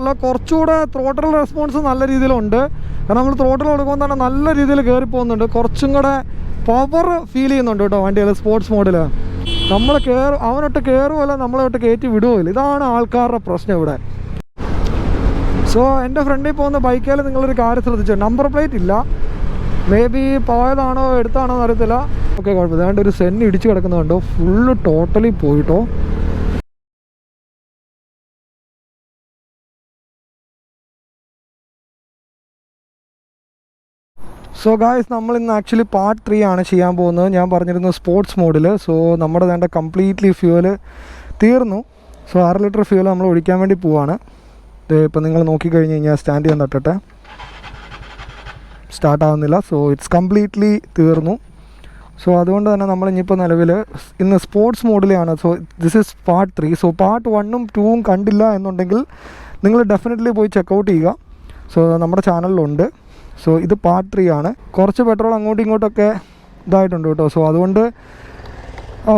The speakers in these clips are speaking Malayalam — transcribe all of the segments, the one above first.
ഉള്ള കുറച്ചുകൂടെ ത്രോട്ടൽ റെസ്പോൺസ് നല്ല രീതിയിലുണ്ട്. കാരണം നമ്മൾ ത്രോട്ടൽ കൊടുക്കുമ്പോൾ തന്നെ നല്ല രീതിയിൽ കയറി പോകുന്നുണ്ട്. കുറച്ചും കൂടെ പവർ ഫീൽ ചെയ്യുന്നുണ്ട് കേട്ടോ വണ്ടിയിൽ സ്പോർട്സ് മോഡിൽ നമ്മൾ കയറും അവനൊട്ട് കയറുമല്ല നമ്മളൊട്ട് കയറ്റി വിടുകയില്ല ഇതാണ് ആൾക്കാരുടെ പ്രശ്നം ഇവിടെ. സോ എന്റെ ഫ്രണ്ടിൽ പോകുന്ന ബൈക്കിൽ നിങ്ങളൊരു കാര്യം ശ്രദ്ധിച്ചു? നമ്പർ പ്ലേറ്റ് ഇല്ല. മേ ബി പോയതാണോ എടുത്താണോ എന്ന് അറിയത്തില്ല. ഓക്കെ കുഴപ്പമില്ല. അതുകൊണ്ട് ഒരു സെൻ ഇടിച്ച് കിടക്കുന്നുണ്ടോ ഫുള്ള് ടോട്ടലി പോയിട്ടോ സോ ഗായ്സ് നമ്മൾ ഇന്ന് ആക്ച്വലി പാർട്ട് ത്രീ ആണ് ചെയ്യാൻ പോകുന്നത്. ഞാൻ പറഞ്ഞിരുന്നു സ്പോർട്സ് മോഡിൽ സോ നമ്മുടെ വേണ്ട കംപ്ലീറ്റ്ലി ഫ്യൂവൽ തീർന്നു. സോ ആറ് ലിറ്റർ ഫ്യൂവൽ നമ്മൾ ഒഴിക്കാൻ വേണ്ടി പോവാണ്. ഇപ്പം നിങ്ങൾ നോക്കിക്കഴിഞ്ഞ് കഴിഞ്ഞാൽ സ്റ്റാൻഡ് ചെയ്യാൻ തട്ടട്ടെ. സ്റ്റാർട്ട് ആവുന്നില്ല. സോ ഇറ്റ്സ് കംപ്ലീറ്റ്ലി തീർന്നു. സോ അതുകൊണ്ട് തന്നെ നമ്മൾ ഇനിയിപ്പോൾ നിലവിൽ ഇന്ന് sports മോഡിലാണ് so this is part three so part വണ്ണും ടൂവും കണ്ടില്ല എന്നുണ്ടെങ്കിൽ നിങ്ങൾ ഡെഫിനറ്റ്ലി പോയി ചെക്കൗട്ട് ചെയ്യുക. സോ നമ്മുടെ ചാനലിലുണ്ട് സോ ഇത് പാർട്ട് ത്രീ ആണ്. കുറച്ച് പെട്രോൾ അങ്ങോട്ടും ഇങ്ങോട്ടൊക്കെ ഇതായിട്ടുണ്ട് കേട്ടോ. സോ അതുകൊണ്ട്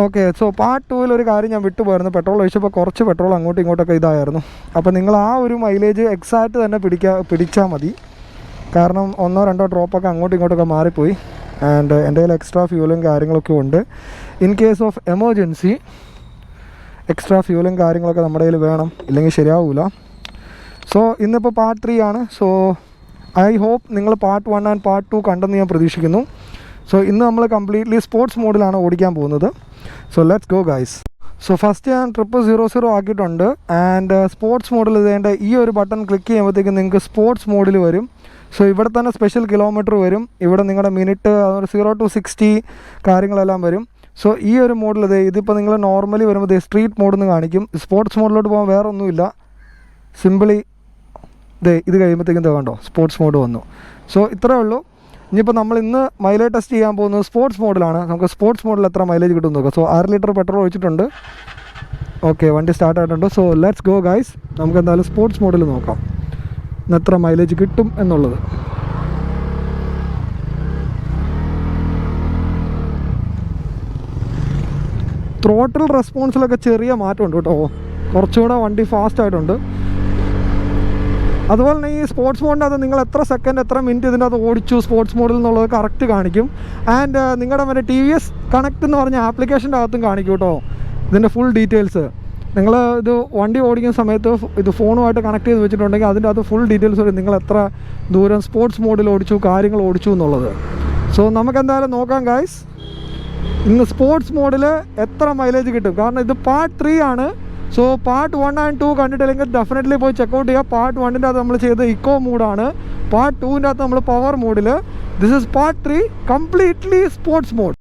ഓക്കെ സോ പാർട്ട് ടൂവിൽ ഒരു കാര്യം ഞാൻ വിട്ടുപോയിരുന്നു. പെട്രോൾ ഒഴിച്ചപ്പോൾ കുറച്ച് പെട്രോൾ അങ്ങോട്ടും ഇങ്ങോട്ടൊക്കെ ഇതായിരുന്നു. അപ്പോൾ നിങ്ങൾ ആ ഒരു മൈലേജ് എക്സാക്റ്റ് തന്നെ പിടിക്കുക പിടിച്ചാൽ മതി. കാരണം ഒന്നോ രണ്ടോ ഡ്രോപ്പൊക്കെ അങ്ങോട്ടും ഇങ്ങോട്ടൊക്കെ മാറിപ്പോയി. ആൻഡ് എന്റെ കയ്യിൽ എക്സ്ട്രാ ഫ്യൂലും കാര്യങ്ങളൊക്കെ ഉണ്ട്. In case of emergency extra ഫ്യൂലും കാര്യങ്ങളൊക്കെ നമ്മുടെ കയ്യിൽ വേണം. ഇല്ലെങ്കിൽ ശരിയാവില്ല സോ ഇന്നിപ്പോൾ പാർട്ട് ത്രീ ആണ്. സോ ഐ ഹോപ്പ് നിങ്ങൾ part one and part two കണ്ടെന്ന് ഞാൻ പ്രതീക്ഷിക്കുന്നു. സോ ഇന്ന് നമ്മൾ കംപ്ലീറ്റ്ലി സ്പോർട്സ് മോഡിലാണ് ഓടിക്കാൻ പോകുന്നത്. So let's go guys so first ഞാൻ ട്രിപ്പ് സീറോ സീറോ ആക്കിയിട്ടുണ്ട്. ആൻഡ് സ്പോർട്സ് മോഡിൽ ഇതേണ്ട ഈ ഒരു ബട്ടൺ ക്ലിക്ക് ചെയ്യുമ്പോഴത്തേക്കും നിങ്ങൾക്ക് സ്പോർട്സ് മോഡിൽ വരും. സോ ഇവിടെ തന്നെ സ്പെഷ്യൽ കിലോമീറ്റർ വരും. ഇവിടെ നിങ്ങളുടെ മിനിറ്റ് അതുപോലെ സീറോ ടു സിക്സ്റ്റി കാര്യങ്ങളെല്ലാം വരും. സോ ഈ ഒരു മോഡിൽ ഇത് ഇതിപ്പോൾ നിങ്ങൾ നോർമലി വരുമ്പോൾ സ്ട്രീറ്റ് മോഡിൽ നിന്ന് കാണിക്കും. സ്പോർട്സ് മോഡിലോട്ട് പോകാൻ വേറെ ഒന്നുമില്ല സിമ്പിളി ദേ ഇത് കഴിയുമ്പോഴത്തേക്കും കണ്ടോ സ്പോർട്സ് മോഡ് വന്നു. സോ ഇത്രേ ഉള്ളൂ. ഇനിയിപ്പോൾ നമ്മൾ ഇന്ന് മൈലേജ് ടെസ്റ്റ് ചെയ്യാൻ പോകുന്നത് സ്പോർട്സ് മോഡിലാണ് നമുക്ക് സ്പോർട്സ് മോഡിൽ എത്ര മൈലേജ് കിട്ടും നോക്കാം. സോ ആറ് ലിറ്റർ പെട്രോൾ ഒഴിച്ചിട്ടുണ്ട്. ഓക്കെ വണ്ടി സ്റ്റാർട്ട് ആയിട്ടുണ്ട്. സോ ലെറ്റ്സ് ഗോ ഗൈസ് നമുക്ക് എന്തായാലും സ്പോർട്സ് മോഡിൽ നോക്കാം. ഇന്ന് എത്ര മൈലേജ് കിട്ടും എന്നുള്ളത്. ത്രോട്ടിൽ റെസ്പോൺസിലൊക്കെ ചെറിയ മാറ്റമുണ്ട് കേട്ടോ. കുറച്ചുകൂടെ വണ്ടി ഫാസ്റ്റ് ആയിട്ടുണ്ട്. അതുപോലെ തന്നെ ഈ സ്പോർട്സ് മോഡിനകത്ത് നിങ്ങൾ എത്ര സെക്കൻഡ് എത്ര മിനിറ്റ് ഇതിനകത്ത് ഓടിച്ചു സ്പോർട്സ് മോഡിൽ എന്നുള്ളത് കറക്റ്റ് കാണിക്കും. ആൻഡ് നിങ്ങളുടെ മറ്റേ ടി വി എസ് കണക്ട് എന്ന് പറഞ്ഞ ആപ്ലിക്കേഷന്റെ അകത്തും കാണിക്കും കേട്ടോ. ഇതിന്റെ ഫുൾ ഡീറ്റെയിൽസ് നിങ്ങൾ ഇത് വണ്ടി ഓടിക്കുന്ന സമയത്ത് ഇത് ഫോണുമായിട്ട് കണക്ട് ചെയ്ത് വെച്ചിട്ടുണ്ടെങ്കിൽ അതിന്റെ അകത്ത് ഫുൾ ഡീറ്റെയിൽസ് വരും നിങ്ങൾ എത്ര ദൂരം സ്പോർട്സ് മോഡിൽ ഓടിച്ചു കാര്യങ്ങൾ ഓടിച്ചു എന്നുള്ളത്. സോ നമുക്ക് എന്തായാലും നോക്കാം ഗായ്സ് ഇന്ന് സ്പോർട്സ് മോഡിൽ എത്ര മൈലേജ് കിട്ടും? കാരണം ഇത് പാർട്ട് ത്രീ ആണ്. So part one and two കണ്ടിട്ടില്ലെങ്കിൽ ഡെഫിനറ്റ്ലി പോയി ചെക്കൗട്ട് ചെയ്യുക. പാർട്ട് വണ്ണിന്റെ അകത്ത് നമ്മൾ ചെയ്ത ഇക്കോ മൂഡാണ് പാർട്ട് ടൂവിന്റെ അകത്ത് നമ്മൾ പവർ മോഡിൽ this is part three completely sports mode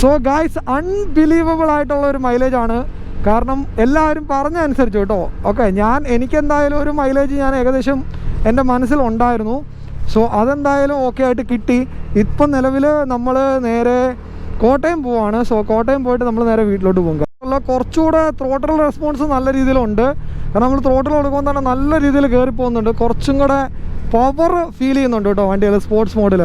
so guys unbelievable ആയിട്ടുള്ള ഒരു മൈലേജ് ആണ്. കാരണം എല്ലാവരും പറഞ്ഞ അനുസരിച്ച് കേട്ടോ. ഓക്കെ ഞാൻ എനിക്കെന്തായാലും ഒരു മൈലേജ് ഞാൻ ഏകദേശം എന്റെ മനസ്സിലുണ്ടായിരുന്നു സോ അതെന്തായാലും ഓക്കെ ആയിട്ട് കിട്ടി. ഇപ്പം നിലവിൽ നമ്മൾ നേരെ കോട്ടയം പോവാണ്. സോ കോട്ടയം പോയിട്ട് നമ്മൾ നേരെ വീട്ടിലോട്ട് പോകുക ഉള്ള കുറച്ചുകൂടെ ത്രോട്ടൽ റെസ്പോൺസ് നല്ല രീതിയിലുണ്ട്. കാരണം നമ്മൾ ത്രോട്ടൽ കൊടുക്കുമ്പോൾ തന്നെ നല്ല രീതിയിൽ കയറി പോകുന്നുണ്ട്. കുറച്ചും കൂടെ പവർ ഫീൽ ചെയ്യുന്നുണ്ട് കേട്ടോ വണ്ടിയിൽ സ്പോർട്സ് മോഡിൽ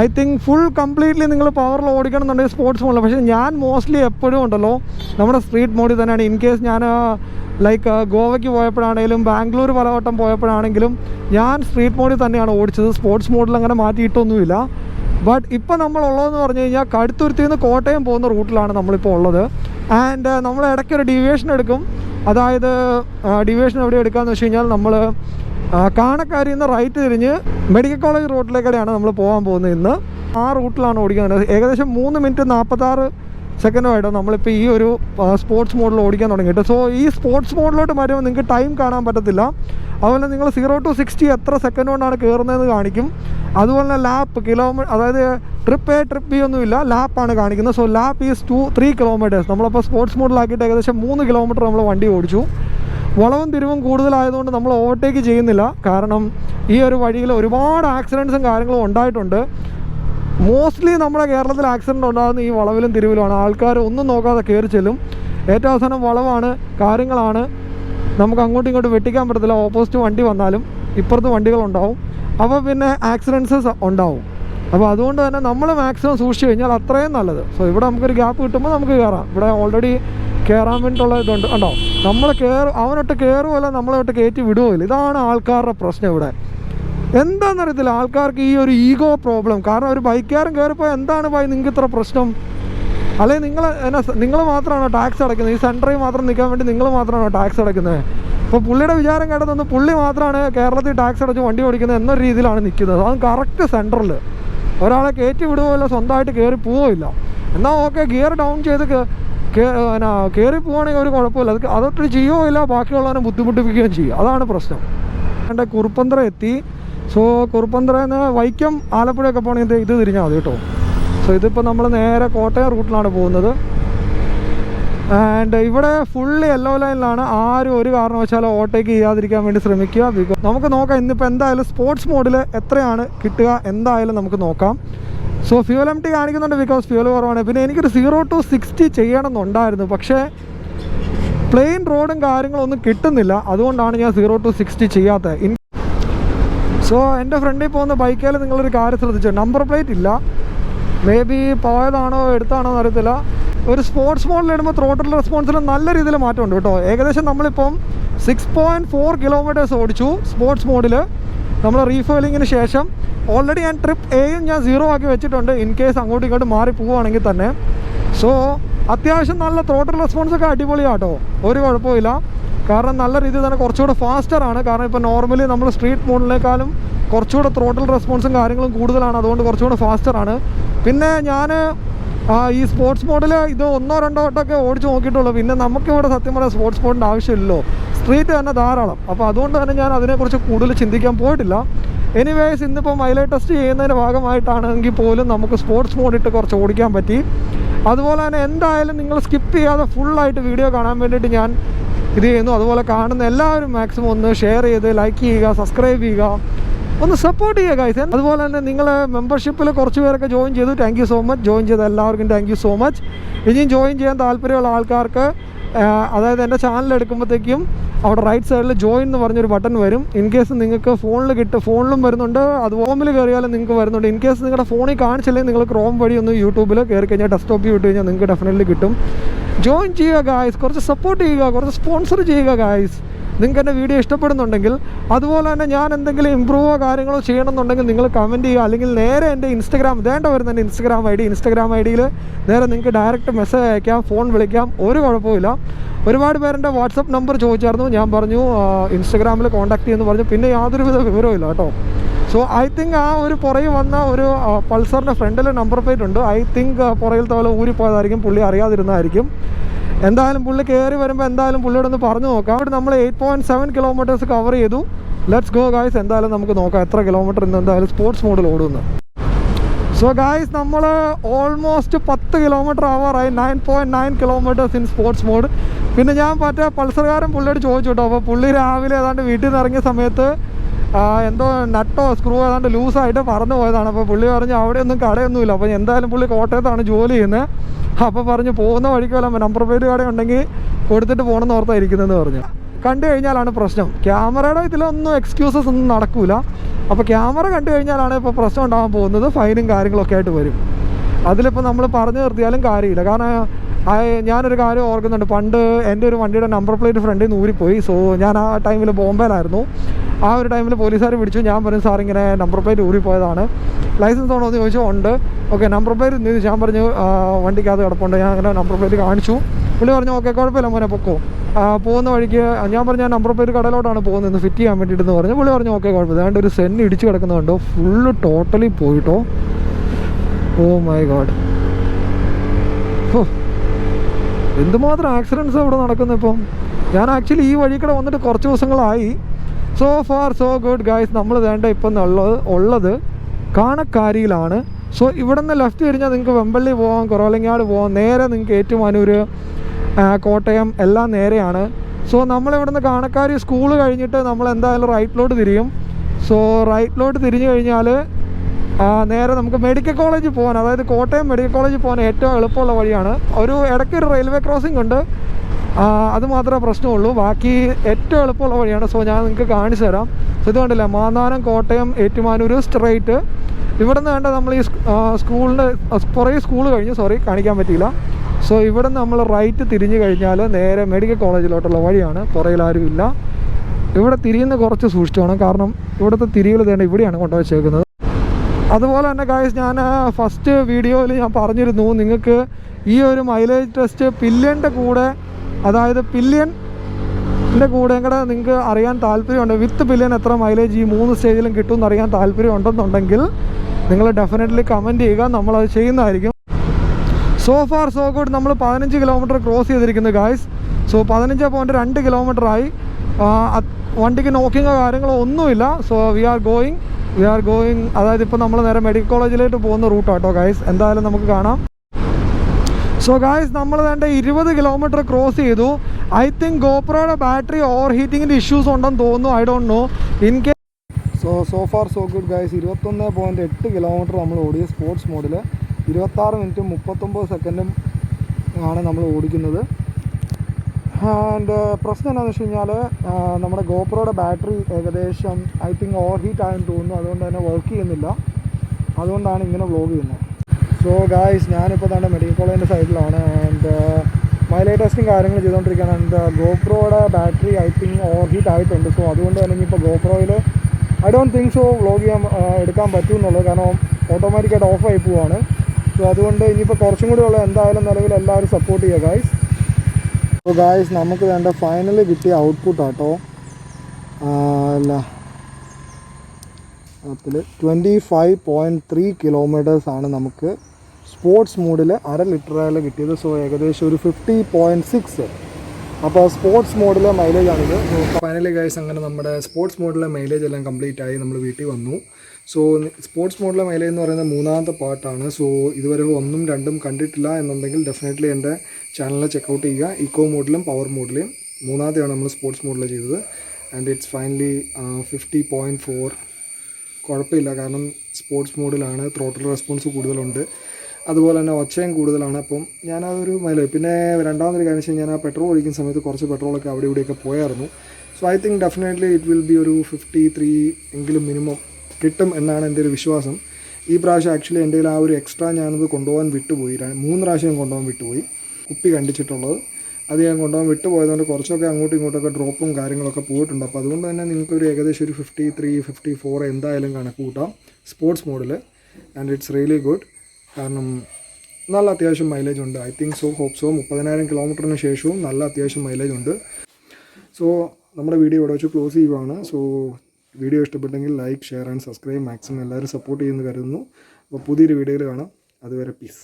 ഐ തിങ്ക് ഫുൾ കംപ്ലീറ്റ്ലി നിങ്ങൾ പവറിൽ ഓടിക്കണം എന്നുണ്ടെങ്കിൽ സ്പോർട്സ് മോഡിൽ പക്ഷേ ഞാൻ മോസ്റ്റ്ലി എപ്പോഴും ഉണ്ടല്ലോ നമ്മുടെ സ്ട്രീറ്റ് മോഡിൽ തന്നെയാണ്. ഇൻ കേസ് ഞാൻ ലൈക്ക് ഗോവയ്ക്ക് പോയപ്പോഴാണെങ്കിലും ബാംഗ്ലൂർ പലവട്ടം പോയപ്പോഴാണെങ്കിലും ഞാൻ സ്ട്രീറ്റ് മോഡിൽ തന്നെയാണ് ഓടിച്ചത്. സ്പോർട്സ് മോഡിൽ അങ്ങനെ മാറ്റിയിട്ടൊന്നുമില്ല. ബട്ട് ഇപ്പോൾ നമ്മളുള്ളതെന്ന് പറഞ്ഞു കഴിഞ്ഞാൽ കടുത്തുരുത്തിയിൽ നിന്ന് കോട്ടയം പോകുന്ന റൂട്ടിലാണ് നമ്മളിപ്പോൾ ഉള്ളത്. ആൻഡ് നമ്മൾ ഇടയ്ക്ക് ഒരു ഡീവിയേഷൻ എടുക്കും. അതായത് ഡീവിയേഷൻ എവിടെ എടുക്കാമെന്ന് വെച്ച് കഴിഞ്ഞാൽ നമ്മൾ കാണക്കാരിൽ നിന്ന് റൈറ്റ് തിരിഞ്ഞ് മെഡിക്കൽ കോളേജ് റോഡിലേക്കൂടെയാണ് നമ്മൾ പോകാൻ പോകുന്നത് ഇന്ന്. ആ റൂട്ടിലാണ് ഓടിക്കുന്നത്. ഏകദേശം മൂന്ന് മിനിറ്റ് നാൽപ്പത്താറ് സെക്കൻഡുമായിട്ട് നമ്മളിപ്പോൾ ഈ ഒരു സ്പോർട്സ് മോഡിൽ ഓടിക്കാൻ തുടങ്ങിയിട്ട്. സോ ഈ സ്പോർട്സ് മോഡിലോട്ട് വരുമ്പോൾ നിങ്ങൾക്ക് ടൈം കാണാൻ പറ്റത്തില്ല. അതുപോലെ നിങ്ങൾ സീറോ ടു സിക്സ്റ്റി എത്ര സെക്കൻഡ് കൊണ്ടാണ് കയറുന്നതെന്ന് കാണിക്കും. അതുപോലെ തന്നെ ലാപ്പ് കിലോമീറ്റർ അതായത് ട്രിപ്പ് എ ട്രിപ്പ് ബി ഒന്നുമില്ല ലാപ്പാണ് കാണിക്കുന്നത്. So lap is two three kilometres നമ്മളിപ്പോൾ സ്പോർട്സ് മോഡിലാക്കിയിട്ട് ഏകദേശം മൂന്ന് കിലോമീറ്റർ നമ്മൾ വണ്ടി ഓടിച്ചു. വളവും തിരിവും കൂടുതലായതുകൊണ്ട് നമ്മൾ ഓവർടേക്ക് ചെയ്യുന്നില്ല. കാരണം ഈ ഒരു വഴിയിൽ ഒരുപാട് ആക്സിഡൻസും കാര്യങ്ങളും ഉണ്ടായിട്ടുണ്ട്. മോസ്റ്റ്ലി നമ്മുടെ കേരളത്തിൽ ആക്സിഡന്റ് ഉണ്ടാകുന്ന ഈ വളവിലും തിരിവിലുമാണ്. ആൾക്കാർ ഒന്നും നോക്കാതെ കയറി ചെല്ലും. ഏറ്റവും അവസാനം വളവാണ് കാര്യങ്ങളാണ്. നമുക്ക് അങ്ങോട്ടും ഇങ്ങോട്ടും വെട്ടിക്കാൻ പറ്റത്തില്ല. ഓപ്പോസിറ്റ് വണ്ടി വന്നാലും ഇപ്പുറത്ത് വണ്ടികളുണ്ടാവും. അപ്പോൾ പിന്നെ ആക്സിഡൻസസ് ഉണ്ടാവും. അപ്പോൾ അതുകൊണ്ട് തന്നെ നമ്മൾ മാക്സിമം സൂക്ഷിച്ച് കഴിഞ്ഞാൽ അത്രയും നല്ലത്. സോ ഇവിടെ നമുക്കൊരു ഗ്യാപ്പ് കിട്ടുമ്പോൾ നമുക്ക് കയറാം ഇവിടെ ഓൾറെഡി കയറാൻ വേണ്ടിയിട്ടുള്ള ഇതുണ്ട്. ഉണ്ടോ നമ്മൾ കയറും അവനൊട്ട് കയറുമല്ല നമ്മളൊട്ട് കയറ്റി വിടുകയില്ല ഇതാണ് ആൾക്കാരുടെ പ്രശ്നം ഇവിടെ. എന്താണെന്നറിയത്തില്ല ആൾക്കാർക്ക് ഈ ഒരു ഈഗോ പ്രോബ്ലം. കാരണം ഒരു ബൈക്കുകാരൻ കയറിപ്പോൾ എന്താണ് ഭായി നിങ്ങൾക്ക് ഇത്ര പ്രശ്നം? അല്ലെങ്കിൽ നിങ്ങൾ എന്നാ നിങ്ങൾ മാത്രമാണോ ടാക്സ് അടയ്ക്കുന്നത്? ഈ സെന്ററിൽ മാത്രം നിൽക്കാൻ വേണ്ടി നിങ്ങൾ മാത്രമാണോ ടാക്സ് അടയ്ക്കുന്നത്? അപ്പോൾ പുള്ളിയുടെ വിചാരം കേട്ടതൊന്ന് പുള്ളി മാത്രമാണ് കേരളത്തിൽ ടാക്സ് അടച്ച് വണ്ടി ഓടിക്കുന്നത് എന്നൊരു രീതിയിലാണ് നിൽക്കുന്നത്. അതും കറക്റ്റ് സെന്ററിൽ ഒരാളെ കയറ്റി വിടുകയില്ല സ്വന്തമായിട്ട് കയറി പോവില്ല എന്നാൽ ഓക്കെ ഗിയർ ഡൗൺ ചെയ്ത് എന്നാ കയറി പോവുകയാണെങ്കിൽ ഒരു കുഴപ്പമില്ല. അത് അതൊട്ട് ചെയ്യുകയില്ല ബാക്കിയുള്ളവനെ ബുദ്ധിമുട്ടിപ്പിക്കുകയും ചെയ്യും. അതാണ് പ്രശ്നം. എന്റെ കുറുപ്പന്തറ എത്തി. സോ കുറുപ്പന്തറന്ന് വൈക്കം ആലപ്പുഴയൊക്കെ പോകണമെങ്കിൽ ഇത് തിരിഞ്ഞാൽ മതി കേട്ടോ. സോ ഇതിപ്പോൾ നമ്മൾ നേരെ കോട്ടയം റൂട്ടിലാണ് പോകുന്നത്. ആൻഡ് ഇവിടെ ഫുള്ള് യെല്ലോ ലൈനിലാണ് ആരും ഒരു കാരണവശാലും ഓവർടേക്ക് ചെയ്യാതിരിക്കാൻ വേണ്ടി ശ്രമിക്കുക. ബിക്കോസ് നമുക്ക് നോക്കാം ഇന്നിപ്പോൾ എന്തായാലും സ്പോർട്സ് മോഡിൽ എത്രയാണ് കിട്ടുക എന്തായാലും നമുക്ക് നോക്കാം. സോ ഫ്യൂൽ എം ടി കാണിക്കുന്നുണ്ട് ബിക്കോസ് ഫ്യൂൽ കുറവാണ്. പിന്നെ എനിക്കൊരു സീറോ ടു സിക്സ്റ്റി ചെയ്യണമെന്നുണ്ടായിരുന്നു. പക്ഷേ പ്ലെയിൻ റോഡും കാര്യങ്ങളൊന്നും കിട്ടുന്നില്ല. അതുകൊണ്ടാണ് ഞാൻ സീറോ ടു സിക്സ്റ്റി ചെയ്യാത്തത്. സോ എന്റെ ഫ്രണ്ടിൽ പോകുന്ന ബൈക്കിൽ നിങ്ങളൊരു കാര്യം ശ്രദ്ധിച്ചു? നമ്പർ പ്ലേറ്റ് ഇല്ല. മേ ബി പോയതാണോ എടുത്താണോ എന്ന് അറിയത്തില്ല. ഒരു സ്പോർട്സ് മോഡിൽ ഇടുമ്പോൾ ത്രോട്ടിൽ റെസ്പോൺസിൽ നല്ല രീതിയിൽ മാറ്റമുണ്ട് കേട്ടോ. ഏകദേശം നമ്മളിപ്പം സിക്സ് പോയിന്റ് ഫോർ കിലോമീറ്റേഴ്സ് ഓടിച്ചു സ്പോർട്സ് മോഡിൽ നമ്മൾ റീഫോയിലിങ്ങിന് ശേഷം ഓൾറെഡി ഞാൻ ട്രിപ്പ് എയും ഞാൻ സീറോ ആക്കി വെച്ചിട്ടുണ്ട് ഇൻ കേസ് അങ്ങോട്ടും ഇങ്ങോട്ടും മാറി പോവുകയാണെങ്കിൽ തന്നെ. സോ അത്യാവശ്യം നല്ല ത്രോട്ടിൽ റെസ്പോൺസൊക്കെ അടിപൊളിയാട്ടോ. ഒരു കുഴപ്പമില്ല കാരണം നല്ല രീതിയിൽ തന്നെ കുറച്ചുകൂടെ ഫാസ്റ്റർ ആണ്. കാരണം ഇപ്പോൾ നോർമലി നമ്മൾ സ്ട്രീറ്റ് മോഡിനേക്കാളും കുറച്ചുകൂടെ ത്രോട്ടൽ റെസ്പോൺസും കാര്യങ്ങളും കൂടുതലാണ്. അതുകൊണ്ട് കുറച്ചുകൂടെ ഫാസ്റ്റർ ആണ്. പിന്നെ ഞാൻ ഈ സ്പോർട്സ് മോഡിൽ ഇത് ഒന്നോ രണ്ടോ വട്ടമൊക്കെ ഓടിച്ച് നോക്കിയിട്ടുള്ളൂ. പിന്നെ നമുക്കിവിടെ സത്യം പറയാൻ സ്പോർട്സ് മോഡിന്റെ ആവശ്യമില്ലല്ലോ. സ്ട്രീറ്റ് തന്നെ ധാരാളം. അപ്പോൾ അതുകൊണ്ട് തന്നെ ഞാൻ അതിനെക്കുറിച്ച് കൂടുതൽ ചിന്തിക്കാൻ പോയിട്ടില്ല. എനിവേസ് ഇന്നിപ്പോൾ മൈലേജ് ടെസ്റ്റ് ചെയ്യുന്നതിന്റെ ഭാഗമായിട്ടാണെങ്കിൽ പോലും നമുക്ക് സ്പോർട്സ് മോഡ് ഇട്ട് കുറച്ച് ഓടിക്കാൻ പറ്റി. അതുപോലെ തന്നെ എന്തായാലും നിങ്ങൾ സ്കിപ്പ് ചെയ്യാതെ ഫുള്ളായിട്ട് വീഡിയോ കാണാൻ വേണ്ടിയിട്ട് ഞാൻ ഇത് ചെയ്യുന്നു. അതുപോലെ കാണുന്ന എല്ലാവരും മാക്സിമം ഒന്ന് ഷെയർ ചെയ്ത് ലൈക്ക് ചെയ്യുക സബ്സ്ക്രൈബ് ചെയ്യുക. ഒന്ന് സപ്പോർട്ട് ചെയ്യുക ഗൈസ് അതുപോലെ തന്നെ നിങ്ങൾ മെമ്പർഷിപ്പിൽ കുറച്ച് പേരൊക്കെ ജോയിൻ ചെയ്തു. Thank you so much join ചെയ്ത എല്ലാവർക്കും താങ്ക് യു സോ മച്ച് ഇനിയും ജോയിൻ ചെയ്യാൻ താല്പര്യമുള്ള ആൾക്കാർക്ക് അതായത് എന്റെ ചാനൽ എടുക്കുമ്പോഴത്തേക്കും അവിടെ റൈറ്റ് സൈഡിൽ ജോയിൻ എന്ന് പറഞ്ഞൊരു ബട്ടൺ വരും. ഇൻ കേസ് നിങ്ങൾക്ക് ഫോണിൽ കിട്ടും ഫോണിലും വരുന്നുണ്ട്. അത് ഹോമിൽ കയറിയാലും നിങ്ങൾക്ക് വരുന്നുണ്ട്. ഇൻ കേസ് നിങ്ങളുടെ ഫോണിൽ കാണിച്ചില്ലെങ്കിൽ നിങ്ങൾ ക്രോം വഴി ഒന്ന് യൂട്യൂബിൽ കയറി കഴിഞ്ഞാൽ ഡെസ്ക്ടോപ്പിൽ വിട്ട് കഴിഞ്ഞാൽ നിങ്ങൾക്ക് ഡെഫിനറ്റ്ലി കിട്ടും. ജോയിൻ ചെയ്യുക ഗായ്സ് കുറച്ച് സപ്പോർട്ട് ചെയ്യുക കുറച്ച് സ്പോൺസർ ചെയ്യുക ഗായ്സ് നിങ്ങൾക്ക് എന്റെ വീഡിയോ ഇഷ്ടപ്പെടുന്നുണ്ടെങ്കിൽ അതുപോലെ തന്നെ ഞാൻ എന്തെങ്കിലും ഇമ്പ്രൂവോ കാര്യങ്ങളോ ചെയ്യണമെന്നുണ്ടെങ്കിൽ നിങ്ങൾ കമന്റ് ചെയ്യുക. അല്ലെങ്കിൽ നേരെ എന്റെ ഇൻസ്റ്റഗ്രാം വേണ്ട വരുന്ന എന്റെ Instagram I D Instagram I ഡിയിൽ നേരെ നിങ്ങൾക്ക് ഡയറക്റ്റ് മെസ്സേജ് അയക്കാം ഫോൺ വിളിക്കാം. ഒരു കുഴപ്പമില്ല ഒരുപാട് പേരെന്റെ വാട്സപ്പ് നമ്പർ ചോദിച്ചായിരുന്നു. ഞാൻ പറഞ്ഞു ഇൻസ്റ്റഗ്രാമിൽ കോൺടാക്ട് ചെയ്യുമെന്ന് പറഞ്ഞു. പിന്നെ യാതൊരുവിധ വിവരവും ഇല്ല കേട്ടോ. സോ ഐ തിങ്ക് ആ ഒരു പുറകിൽ വന്ന ഒരു പൾസറിന്റെ ഫ്രണ്ടിൽ നമ്പർ പ്ലേറ്റ് ഉണ്ട്. ഐ തിങ്ക് പുറകിലത്തെ പോലെ ഊരിപ്പോയതായിരിക്കും. പുള്ളി അറിയാതിരുന്നതായിരിക്കും. എന്തായാലും പുള്ളി കയറി വരുമ്പോൾ എന്തായാലും പുള്ളിയോട് ഒന്ന് പറഞ്ഞു നോക്കാം. അവിടെ നമ്മൾ eight point seven kilometres cover ചെയ്തു. ലെറ്റ്സ് ഗോ ഗായ്സ് എന്തായാലും നമുക്ക് നോക്കാം എത്ര കിലോമീറ്റർ ഇന്ന് എന്തായാലും സ്പോർട്സ് മോഡിൽ ഓടുന്നു. സോ ഗായ്സ് നമ്മൾ ഓൾമോസ്റ്റ് പത്ത് kilometre ആവാറായി nine point nine kilometres in sports mode പിന്നെ ഞാൻ മറ്റേ പൾസർകാരൻ പുള്ളിയോട് ചോദിച്ചു കേട്ടോ. അപ്പോൾ പുള്ളി രാവിലെ ഏതാണ്ട് വീട്ടിൽ നിന്ന് ഇറങ്ങിയ സമയത്ത് എന്തോ നട്ടോ സ്ക്രൂ ഏതാണ്ട് ലൂസായിട്ട് പറന്നു പോയതാണ്. അപ്പോൾ പുള്ളി പറഞ്ഞു അവിടെയൊന്നും കടയൊന്നുമില്ല. അപ്പോൾ എന്തായാലും പുള്ളി കോട്ടയത്താണ് ജോലി ചെയ്യുന്നത് അപ്പോൾ പറഞ്ഞു പോകുന്ന വഴിക്ക് വല്ല നമ്പർ പ്ലേറ്റ് കട ഉണ്ടെങ്കിൽ കൊടുത്തിട്ട് പോകണമെന്ന് ഓർത്തായിരിക്കുന്നതെന്ന് പറഞ്ഞു. കണ്ടു കഴിഞ്ഞാലാണ് പ്രശ്നം. ക്യാമറയുടെ ഇതിലൊന്നും എക്സ്ക്യൂസസ് ഒന്നും നടക്കൂല. അപ്പോൾ ക്യാമറ കണ്ടു കഴിഞ്ഞാലാണ് ഇപ്പോൾ പ്രശ്നം ഉണ്ടാകാൻ പോകുന്നത് ഫൈനും കാര്യങ്ങളൊക്കെ ആയിട്ട് വരും. അതിലിപ്പോൾ നമ്മൾ പറഞ്ഞു നിർത്തിയാലും കാര്യമില്ല. കാരണം ഞാനൊരു കാര്യം ഓർക്കുന്നുണ്ട്. പണ്ട് എന്റെ ഒരു വണ്ടിയുടെ നമ്പർ പ്ലേറ്റ് ഫ്രണ്ടിൽ നിന്ന് ഊരിപ്പോയി. സോ ഞാൻ ആ ടൈമിൽ ബോംബെയിലായിരുന്നു ആ ഒരു ടൈമിൽ പോലീസുകാർ പിടിച്ചു. ഞാൻ പറഞ്ഞു സാർ ഇങ്ങനെ നമ്പർ പ്ലേറ്റ് ഊരിപ്പോയതാണ്. ലൈസൻസ് ആണോ എന്ന് ചോദിച്ചു ഉണ്ട്. ഓക്കെ നമ്പർ പ്ലേറ്റ് എന്ന് ഞാൻ പറഞ്ഞു "ആ, വണ്ടിക്കകത്ത് കിടപ്പുണ്ട്. ഞാൻ അങ്ങനെ നമ്പർ പ്ലേറ്റ് കാണിച്ചു. പുള്ളി പറഞ്ഞു ഓക്കെ കുഴപ്പമില്ല മോനെ പൊക്കോ. പോകുന്ന വഴിക്ക് ഞാൻ പറഞ്ഞു നമ്പർ പ്ലേറ്റ് കടലോട്ടാണ് പോകുന്നത്. ഫിറ്റ് ചെയ്യാൻ വേണ്ടിയിട്ടെന്ന് പറഞ്ഞു. പുള്ളി പറഞ്ഞു ഓക്കെ കുഴപ്പമില്ല. അതുകൊണ്ട് ഒരു സെൻ ഇടിച്ച് കിടക്കുന്നുണ്ടോ ഫുള്ള് ടോട്ടലി പോയിട്ടോ. ഓ മൈ ഗോഡ് ഓ എന്തുമാത്രം ആക്സിഡൻസ് അവിടെ നടക്കുന്നു ഇപ്പം? ഞാൻ ആക്ച്വലി ഈ വഴി കൂടെ വന്നിട്ട് കുറച്ച് ദിവസങ്ങളായി. So far so good guys നമ്മൾ വേണ്ട ഇപ്പം ഉള്ളത് ഉള്ളത് കാണക്കാരിയിലാണ്. സോ ഇവിടെ നിന്ന് ലെഫ്റ്റ് തിരിഞ്ഞാൽ നിങ്ങൾക്ക് വെമ്പള്ളി പോകാം കുറവലങ്ങാട് പോകാം നേരെ നിങ്ങൾക്ക് ഏറ്റുമാനൂർ കോട്ടയം എല്ലാം നേരെയാണ്. സോ നമ്മളിവിടുന്ന് കാണക്കാരി സ്കൂൾ കഴിഞ്ഞിട്ട് നമ്മൾ എന്തായാലും റൈറ്റിലോട്ട് തിരിയും. സോ റൈറ്റിലോട്ട് തിരിഞ്ഞു കഴിഞ്ഞാൽ നേരെ നമുക്ക് മെഡിക്കൽ കോളേജിൽ പോകാൻ അതായത് കോട്ടയം മെഡിക്കൽ കോളേജിൽ പോകാൻ ഏറ്റവും എളുപ്പമുള്ള വഴിയാണ്. ഒരു ഇടയ്ക്ക് ഒരു റെയിൽവേ ക്രോസിംഗ് ഉണ്ട്. അത് മാത്രമേ പ്രശ്നമുള്ളൂ. ബാക്കി ഏറ്റവും എളുപ്പമുള്ള വഴിയാണ്. സോ ഞാൻ നിങ്ങൾക്ക് കാണിച്ചു തരാം. സോ ഇത് കണ്ടില്ലേ? മാന്നാനം കോട്ടയം ഏറ്റുമാനൂർ സ്ട്രൈറ്റ് ഇവിടെ നിന്ന് വേണ്ട നമ്മൾ ഈ സ്കൂളിന്റെ കുറേ സ്കൂൾ കഴിഞ്ഞു. സോറി കാണിക്കാൻ പറ്റിയില്ല. സോ ഇവിടെ നമ്മൾ റൈറ്റ് തിരിഞ്ഞു കഴിഞ്ഞാൽ നേരെ മെഡിക്കൽ കോളേജിലോട്ടുള്ള വഴിയാണ്. പുറയിലാരും ഇല്ല ഇവിടെ തിരിയുന്ന കുറച്ച് സൂക്ഷിച്ചു വേണം കാരണം ഇവിടുത്തെ തിരികൾ തേണ്ട ഇവിടെയാണ് കൊണ്ടുവച്ചേക്കുന്നത്. അതുപോലെ തന്നെ ഗായ്സ് ഞാൻ ഫസ്റ്റ് വീഡിയോയിൽ ഞാൻ പറഞ്ഞിരുന്നു നിങ്ങൾക്ക് ഈ ഒരു മൈലേജ് ടെസ്റ്റ് പില്യന്റെ കൂടെ അതായത് പില്യൻ ന്റെ കൂടെ കൂടെ നിങ്ങൾക്ക് അറിയാൻ താല്പര്യമുണ്ട്. വിത്ത് പില്യൻ എത്ര മൈലേജ് ഈ മൂന്ന് സ്റ്റേജിലും കിട്ടും എന്ന് അറിയാൻ താല്പര്യം ഉണ്ടെന്നുണ്ടെങ്കിൽ നിങ്ങൾ ഡെഫിനറ്റ്ലി കമന്റ് ചെയ്യുക. നമ്മളത് ചെയ്യുന്നതായിരിക്കും. സോ ഫാർ സോ ഗുഡ് നമ്മൾ പതിനഞ്ച് കിലോമീറ്റർ ക്രോസ് ചെയ്തിരിക്കുന്നു ഗായ്സ് സോ പതിനഞ്ച് പോയിന്റ് രണ്ട് കിലോമീറ്ററായി വണ്ടിക്ക് നോക്കിങ്ങോ കാര്യങ്ങളോ ഒന്നുമില്ല. So we are going we are going അതായത് ഇപ്പോൾ നമ്മൾ നേരെ മെഡിക്കൽ കോളേജിലേക്ക് പോകുന്ന റൂട്ടാട്ടോ ഗായ്സ് എന്തായാലും നമുക്ക് കാണാം. സോ ഗായ്സ് നമ്മൾ വേണ്ട ഇരുപത് കിലോമീറ്റർ ക്രോസ് ചെയ്തു. ഐ തിങ്ക് ഗോപ്രോയുടെ ബാറ്ററി ഓവർ ഹീറ്റിങ്ങിന്റെ ഇഷ്യൂസ് ഉണ്ടെന്ന് തോന്നുന്നു. ഐ ഡോണ്ട് നോ ഇൻ കേ so so far so good guys ഇരുപത്തൊന്ന് പോയിന്റ് എട്ട് കിലോമീറ്റർ നമ്മൾ ഓടിയ സ്പോർട്സ് മോഡിൽ ഇരുപത്താറ് മിനിറ്റും മുപ്പത്തൊമ്പത് സെക്കൻഡും ആണ് നമ്മൾ ഓടിക്കുന്നത്. ആൻഡ് പ്രശ്നം എന്താണെന്ന് വെച്ച് കഴിഞ്ഞാൽ നമ്മുടെ ഗോപ്രോയുടെ ബാറ്ററി ഏകദേശം ഐ തിങ്ക് ഓവർ ഹീറ്റ് ആയെന്ന് തോന്നുന്നു. അതുകൊണ്ട് തന്നെ വർക്ക് ചെയ്യുന്നില്ല. അതുകൊണ്ടാണ് ഇങ്ങനെ വ്ലോഗ് ചെയ്യുന്നത്. സോ ഗായ്സ് ഞാനിപ്പോൾ തന്നെ മെഡിക്കൽ കോളേജിന്റെ സൈഡിലാണ് ആൻഡ് മൈലേജ് ടെസ്റ്റും കാര്യങ്ങൾ ചെയ്തുകൊണ്ടിരിക്കുകയാണ് ആൻഡ് ഗോപ്രോയുടെ battery I think overheat ആയിട്ടുണ്ട്. സോ അതുകൊണ്ട് തന്നെ ഇനിയിപ്പോൾ ഗോപ്രോയിൽ I don't think so vlog ചെയ്യാൻ എടുക്കാൻ പറ്റുമെന്നുള്ളൂ കാരണം ഓട്ടോമാറ്റിക്കായിട്ട് ഓഫ് ആയി പോവാണ്. സോ അതുകൊണ്ട് ഇനിയിപ്പോൾ കുറച്ചും കൂടി ഉള്ള എന്തായാലും നിലവിൽ എല്ലാവരും സപ്പോർട്ട് ചെയ്യുക ഗായ്സ് സോ ഗായ്സ് നമുക്ക് വേണ്ട ഫൈനലി കിട്ടിയ ഔട്ട്പുട്ട് ആട്ടോ. അല്ല. അതിൽ twenty five point three kilometres ആണ് നമുക്ക് സ്പോർട്സ് മോഡിൽ അര ലിറ്ററിൽ കിട്ടിയത്. സോ ഏകദേശം ഒരു ഫിഫ്റ്റി പോയിന്റ് സിക്സ് അപ്പോൾ സ്പോർട്സ് മോഡിലെ മൈലേജ് ആണിത്. ഫൈനലി ഗൈസ് അങ്ങനെ നമ്മുടെ സ്പോർട്സ് മോഡിലെ മൈലേജ് എല്ലാം കംപ്ലീറ്റ് ആയി നമ്മൾ വീട്ടിൽ വന്നു. സോ സ്പോർട്സ് മോഡിലെ മൈലേജ് എന്ന് പറയുന്നത് മൂന്നാമത്തെ പാർട്ടാണ് സോ ഇതുവരെ ഒന്നും രണ്ടും കണ്ടിട്ടില്ല എന്നുണ്ടെങ്കിൽ ഡെഫിനറ്റ്ലി എന്റെ ചാനലിൽ ചെക്കൗട്ട് ചെയ്യുക. ഇക്കോ മോഡിലും പവർ മോഡിലും മൂന്നാമത്തെയാണ് നമ്മൾ സ്പോർട്സ് മോഡിൽ ചെയ്തത്. And it's finally fifty point four കുഴപ്പമില്ല കാരണം സ്പോർട്സ് മോഡിലാണ് ത്രോട്ടൽ റെസ്പോൺസ് കൂടുതലുണ്ട്. അതുപോലെ തന്നെ ഒച്ചയും കൂടുതലാണ്. അപ്പം ഞാൻ ഞാനതൊരു മൈല പിന്നെ രണ്ടാമതൊരു കാര്യം വെച്ചാൽ ഞാൻ ആ പെട്രോൾ ഒഴിക്കുന്ന സമയത്ത് കുറച്ച് പെട്രോളൊക്കെ അവിടെ ഇവിടെയൊക്കെ പോയായിരുന്നു. So I think definitely it will be ഒരു ഫിഫ്റ്റി ത്രീ എങ്കിലും മിനിമം കിട്ടും എന്നാണ് എന്റെ ഒരു വിശ്വാസം. ഈ പ്രാവശ്യം ആക്ച്വലി എന്റെ ആ ഒരു എക്സ്ട്രാ ഞാനത് കൊണ്ടുപോകാൻ വിട്ടുപോയി. മൂന്ന് പ്രാവശ്യം കൊണ്ടുപോകാൻ വിട്ടുപോയി. കുപ്പി കണ്ടിച്ചിട്ടുള്ളത്. അത് ഞാൻ കൊണ്ടുപോകാൻ വിട്ടുപോയതുകൊണ്ട് കുറച്ചൊക്കെ അങ്ങോട്ടും ഇങ്ങോട്ടൊക്കെ ഡ്രോപ്പും കാര്യങ്ങളൊക്കെ പോയിട്ടുണ്ട്. അപ്പോൾ അതുകൊണ്ട് തന്നെ നിങ്ങൾക്കൊരു ഏകദേശം ഒരു ഫിഫ്റ്റി ത്രീ ഫിഫ്റ്റി ഫോർ എന്തായാലും കണക്ക് കൂട്ടാം സ്പോർട്സ് മോഡിൽ ആൻഡ് ഇറ്റ്സ് റിയലി ഗുഡ് കാരണം നല്ല അത്യാവശ്യം മൈലേജ് ഉണ്ട്. I think so hope so മുപ്പതിനായിരം കിലോമീറ്ററിന് ശേഷവും നല്ല അത്യാവശ്യം മൈലേജ് ഉണ്ട്. സോ നമ്മുടെ വീഡിയോ ഇവിടെ വെച്ച് ക്ലോസ് ചെയ്യുവാണ്. സോ വീഡിയോ ഇഷ്ടപ്പെട്ടെങ്കിൽ like share and subscribe maximum എല്ലാവരും സപ്പോർട്ട് ചെയ്യുമെന്ന് കരുതുന്നു. അപ്പോൾ പുതിയൊരു വീഡിയോയിൽ കാണാം. അതുവരെ പീസ്